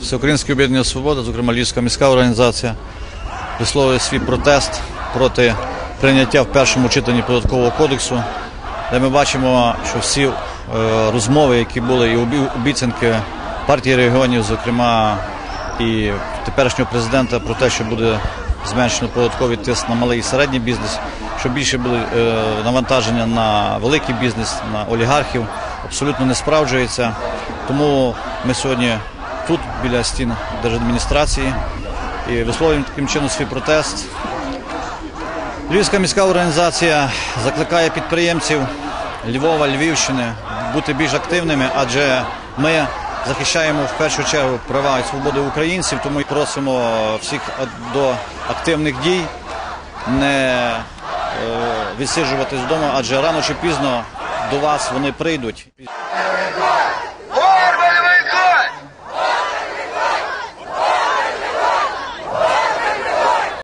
Всеукраїнське об'єднання Свобода, зокрема Львівська міська організація, висловлює свій протест проти прийняття в першому читанні податкового кодексу, де ми бачимо, що всі е, розмови, які були, і обі- обіцянки партії регіонів, зокрема і теперішнього президента, про те, що буде зменшено податковий тиск на малий і середній бізнес, що більше були е, навантаження на великий бізнес, на олігархів, абсолютно не справджується. Тому ми сьогодні тут, біля стін держадміністрації, і висловлюємо таким чином свій протест. Львівська міська організація закликає підприємців Львова, Львівщини бути більш активними, адже ми захищаємо в першу чергу права і свободи українців, тому і просимо всіх до активних дій, не е, відсиджуватись вдома, адже рано чи пізно до вас вони прийдуть.